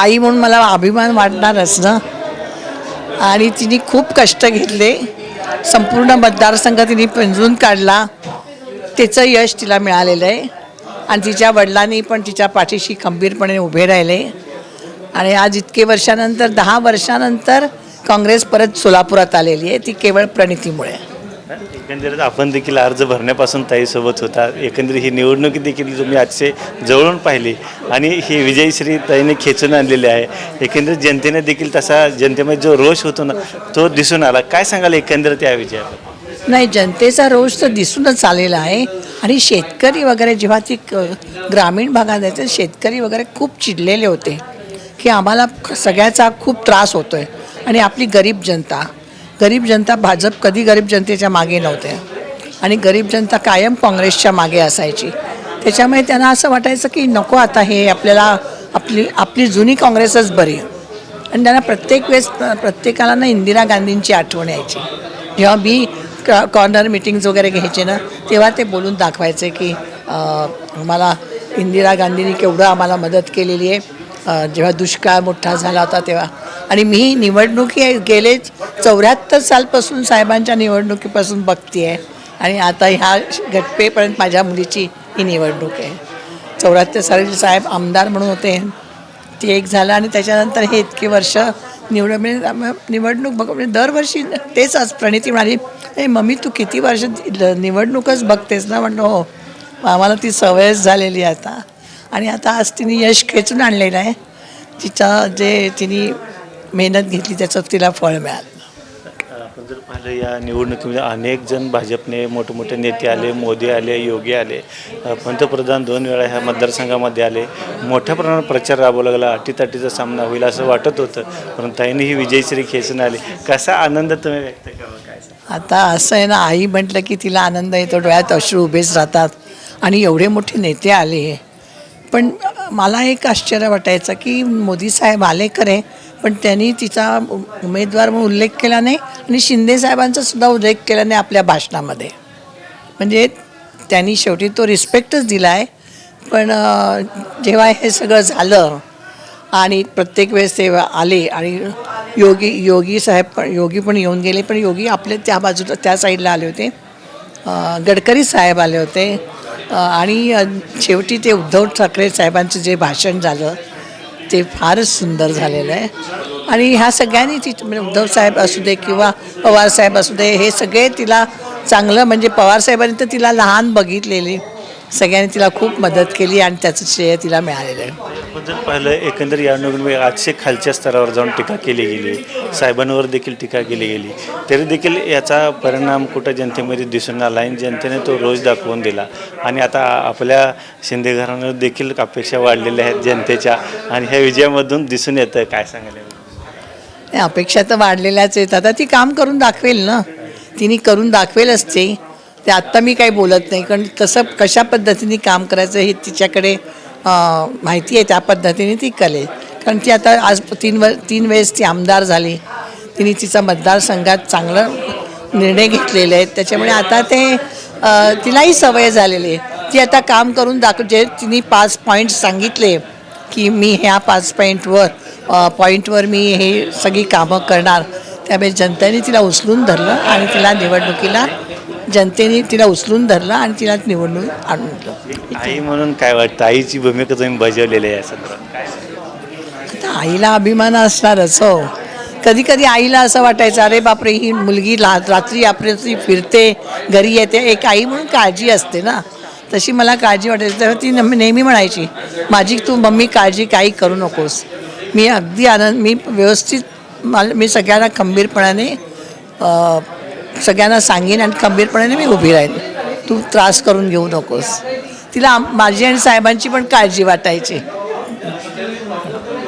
आई म्हणून मला अभिमान वाटणारच ना. आणि तिने खूप कष्ट घेतले. संपूर्ण मतदारसंघ तिने पिंजून काढला. त्याचं यश तिला मिळालेलं आहे. आणि तिच्या वडिलांनी पण तिच्या पाठीशी खंबीरपणे उभे राहिले. आणि आज इतके वर्षानंतर दहा वर्षानंतर काँग्रेस परत सोलापुरात आलेली आहे. ती केवळ प्रणितीमुळे. एकंदरीत आपण देखील अर्ज भरण्यापासून ताईसोबत होता. एकंदरीत ही निवडणुकी देखील तुम्ही आजचे जवळून पाहिली आणि ही विजयश्री ताईने खेचून आणलेली आहे. एकंदरीत जनतेने देखील तसा जनतेमध्ये जो रोष होतो ना तो दिसून आला. काय सांगाल एकंदरीत या विजयाबद्दल? नाही जनतेचा रोष तर दिसूनच आलेला आहे. आणि शेतकरी वगैरे जेव्हा ती क- ग्रामीण भागात जायचं शेतकरी वगैरे खूप चिडलेले होते की आम्हाला सगळ्याचा खूप त्रास होतो आहे आणि आपली गरीब जनता गरीब जनता भाजप कधी गरीब जनतेच्या मागे नव्हते. आणि गरीब जनता कायम काँग्रेसच्या मागे असायची. त्याच्यामुळे त्यांना असं वाटायचं की नको आता हे आपल्याला आपली आपली जुनी काँग्रेसच बरी. आणि त्यांना प्रत्येक वेळेस प्रत्येकाला ना इंदिरा गांधींची आठवण यायची. जेव्हा मी कॉर्नर मिटिंग्स वगैरे घ्यायचे ना तेव्हा ते बोलून दाखवायचे की मला इंदिरा गांधींनी केवढं आम्हाला मदत केलेली आहे. जेव्हा दुष्काळ मोठा झाला होता तेव्हा. आणि मी निवडणुकी गेलेच चौऱ्याहत्तर सालपासून साहेबांच्या निवडणुकीपासून बघते आहे आणि आता ह्या घटपेपर्यंत माझ्या मुलीची ही निवडणूक आहे. चौऱ्याहत्तर साली साहेब आमदार म्हणून होते. ते एक झालं आणि त्याच्यानंतर हे इतके वर्ष निवड म्हणजे निवडणूक बघ म्हणजे दरवर्षी तेच आज प्रणिती म्हणाली ए मम्मी तू किती वर्ष निवडणूकच बघतेस ना? म्हणलं हो. आम्हाला ती सवयच झालेली आहे आता. आणि आता आज तिने यश खेचून आणलेलं आहे. तिचा जे तिने मेहनत घेतली त्याचं तिला फळ मिळालं. आपण जर पाहिलं या निवडणुकीमध्ये अनेक जण भाजपने मोठमोठे नेते आले मोदी आले योगी आले पंतप्रधान दोन वेळा ह्या मतदारसंघामध्ये आले. मोठ्या प्रमाणात प्रचार राबवला गेला अटीतटीचा सामना होईल असं वाटत होतं पण ताईने ही विजयश्री खेचून आली. कसा आनंद तुम्ही व्यक्त करावा काय? आता असं आहे ना आई म्हटलं की तिला आनंद येतो डोळ्यात अश्रू उभेच राहतात आणि एवढे मोठे नेते आले. पण मला एक आश्चर्य वाटायचं की मोदी साहेब आले खरे पण त्यांनी तिचा उमेदवार म्हणून उल्लेख केला नाही आणि शिंदे साहेबांचा सुद्धा उल्लेख केला नाही आपल्या भाषणामध्ये. म्हणजे त्यांनी शेवटी तो रिस्पेक्टच दिला आहे पण जेव्हा हे सगळं झालं आणि प्रत्येक वेळेस ते आले आणि योगी योगी साहेब पण योगी पण येऊन गेले पण योगी आपले त्या बाजूला त्या साईडला आले होते. गडकरी साहेब आले होते. आणि शेवटी ते उद्धव ठाकरे साहेबांचं जे भाषण झालं ते फारच सुंदर झालेलं आहे. आणि ह्या सगळ्यांनी ती म्हणजे उद्धव साहेब असू दे किंवा पवार साहेब असू दे हे सगळे तिला चांगलं म्हणजे पवारसाहेबांनी तर तिला लहान बघितलेली. सगळ्यांनी तिला खूप मदत केली आणि त्याचं श्रेय तिला मिळालेलं आहे. आपण जर पाहिलं एकंदर या निवडणुकीमध्ये आजचे खालच्या स्तरावर जाऊन टीका केली गेली. साहेबांवर देखील टीका केली गेली. तरी देखील याचा परिणाम कुठं जनतेमध्ये दिसून आला आणि जनतेने तो रोज दाखवून दिला. आणि आता आपल्या शिंदे घराणं देखील अपेक्षा वाढलेल्या आहेत जनतेच्या. आणि ह्या विजयामधून दिसून येतं काय सांगायला अपेक्षा तर वाढलेल्याच आहेत. आता ती काम करून दाखवेल ना. तिने करून दाखवेलच ते. ते आत्ता मी काही बोलत नाही कारण कसं कशा पद्धतीने काम करायचं हे तिच्याकडे माहिती आहे त्या पद्धतीने ती कले कारण ती आता आज तीन व तीन वेळेस ती आमदार झाली. तिने तिचा मतदारसंघात चांगलं निर्णय घेतलेले आहेत त्याच्यामुळे आता ते तिलाही सवय झालेली आहे. ती आता काम करून दाखव जे तिने पाच पॉईंट्स सांगितले की मी ह्या पाच पॉईंटवर पॉईंटवर मी हे सगळी कामं करणार. त्यामुळे जनतेने तिला उचलून धरलं आणि तिला निवडणुकीला जनतेने तिला उचलून धरलं आणि तिला निवडणूक आणून दिलं. आई म्हणून काय वाटतं? आईची भूमिका तुम्ही बजावलेली आहे संदर्भात. सांगाल? आता आईला अभिमान असणारच हो. कधी कधी आईला असं वाटायचं अरे बापरे ही मुलगी ला रात्री आपली फिरते घरी येते. एक आई म्हणून काळजी असते ना. तशी मला काळजी वाटायची. तेव्हा ती नेहमी म्हणायची माझी तू मम्मी काळजी काही करू नकोस. मी अगदी आनंद मी व्यवस्थित मला मी सगळ्यांना खंबीरपणाने सगळ्यांना सांगेन आणि खंबीरपणाने मी उभी राहीन. तू त्रास करून घेऊ नकोस. तिला माझी आणि साहेबांची पण काळजी वाटायची.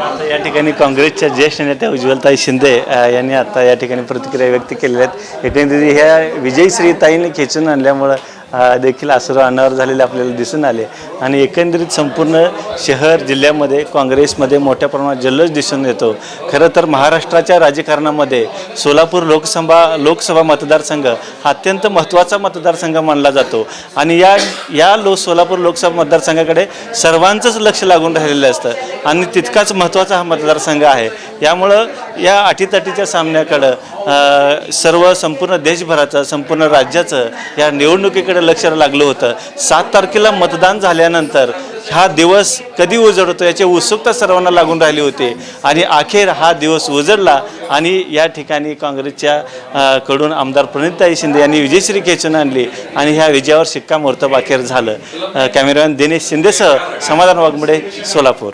आता या ठिकाणी काँग्रेसच्या ज्येष्ठ नेत्या उज्ज्वलताई शिंदे यांनी आता या ठिकाणी प्रतिक्रिया व्यक्त केलेल्या आहेत. एकंदरीत ह्या विजयश्री ताईने खेचून आणल्यामुळं देखील आसुर अनावर झालेले आपल्याला दिसून आले. आणि एकंदरीत संपूर्ण शहर जिल्ह्यामध्ये काँग्रेसमध्ये मोठ्या प्रमाणात जल्लोष दिसून येतो. खरं तर महाराष्ट्राच्या राजकारणामध्ये सोलापूर लोकसभा लोकसभा मतदारसंघ हा अत्यंत महत्त्वाचा मतदारसंघ मानला जातो. आणि या या लो सोलापूर लोकसभा मतदारसंघाकडे सर्वांचंच लक्ष लागून राहिलेलं असतं. आणि तितकाच महत्त्वाचा हा मतदारसंघ आहे. यामुळं या अटीतटीच्या सामन्याकडं सर्व संपूर्ण देशभराचं संपूर्ण राज्याचं या निवडणुकीकडे लक्ष लागलं होतं. सात तारखेला मतदान झाल्यानंतर हा दिवस कधी उजडतो याची उत्सुकता सर्वांना लागून राहिली होती. आणि अखेर हा दिवस उजडला आणि या ठिकाणी काँग्रेसच्या कडून आमदार प्रणिताई शिंदे यांनी विजयश्री खेचून आणली आणि ह्या विजयावर शिक्कामोर्तब अखेर झालं. कॅमेरामॅन दिनेश शिंदेसह समाधान वाघमोडे सोलापूर.